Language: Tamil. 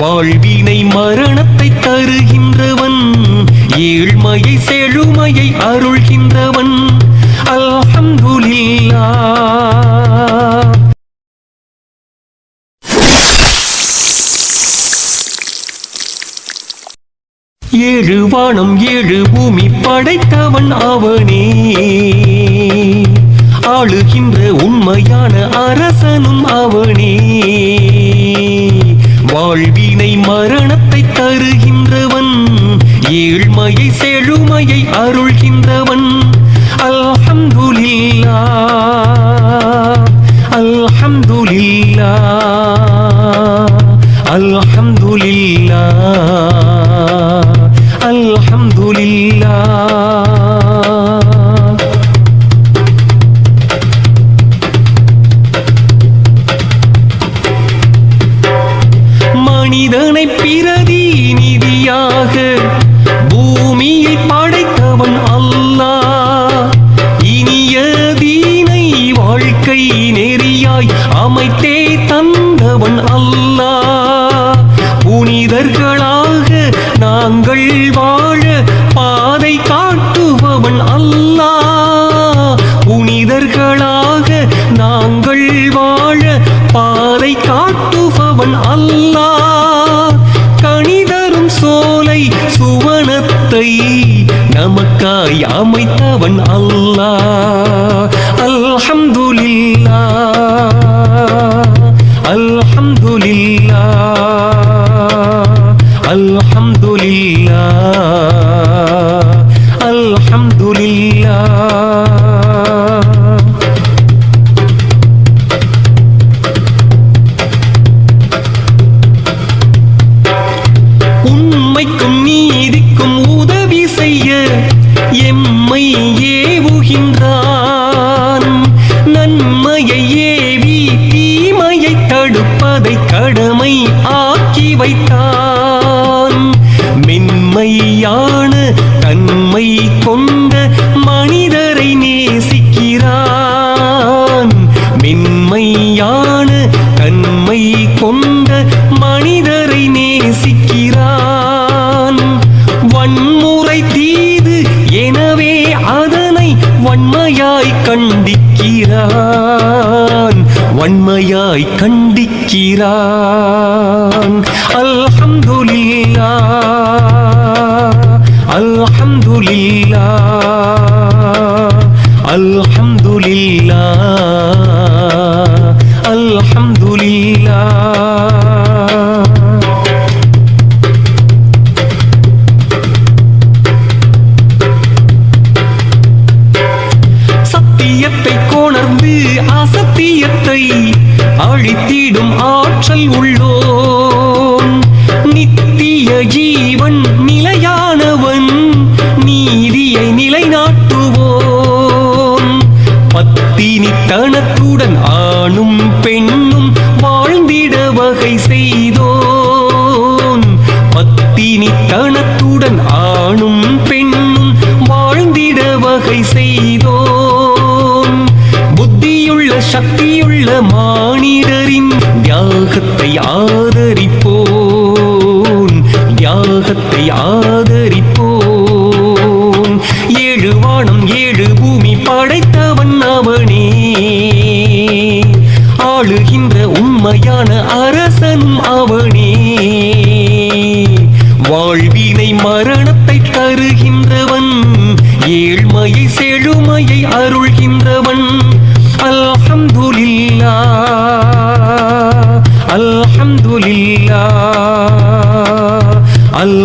வாழ்வினை மரணத்தை தருகின்றவன் ஏழ்மையை செழுமையை அருள்கின்றவன். அல்ஹம்துலில்லா. ஏழு வானம் ஏழு பூமி படைத்தவன் அவனே. ஆளுகின்ற உண்மையான அரசனும் அவனே. வாழ்வினை மரணத்தை தருகின்றவன். ஏழ்மையை செழுமையை அருள்கின்றவன். அல்ஹம்துலில்லா அல்ஹம்துலில்லா அல்ஹம்துலில்லா அல்ஹம்துலில்லா. மனிதனை பிரதி நீ அமைத்தவன் அல்லாஹ் அல்ஹம்துலில்லாஹ் அல்ஹம்துலில்லாஹ் அல்ஹம்துலில்லாஹ் இருக்கின்றான் நன்மையை ஏவி தீமையை தடுப்பதை கடமை ஆக்கி வைத்தான். மென்மையான தன்மை கொண்ட மனிதரை நேசிக்கிறான். மென்மையான தன்மை கொண்ட மனிதரை நேசிக்கிறான். வன்மையாய் கண்டிக்கிறான் வன்மையாய் கண்டிக்கிறான். அல்ஹம்துலில்லா அல்ஹம்துலில்லா அல்ஹம்துலில்லா. அழித்திடும் ஆற்றல் உள்ளோன். நித்திய ஜீவன் நிலையானவன் நீதியை நிலைநாட்டுவோன். பத்தினித்தனத்துடன் ஆணும் பெண்ணும் வாழ்ந்திட வகை செய்தோன். பத்தினித்தனத்துடன் ஆணும் பெண்ணும் வாழ்ந்திட வகை செய்தோன். புத்தியுள்ள சக்தி சக்தியுள்ள மானிடரின் தியாகத்தை ஆதரிப்போன். தியாகத்தை ஆதரிப்போன். ஏழு வானம் ஏழு பூமி படைத்தவன் அவனே. ஆளுகின்ற உண்மையான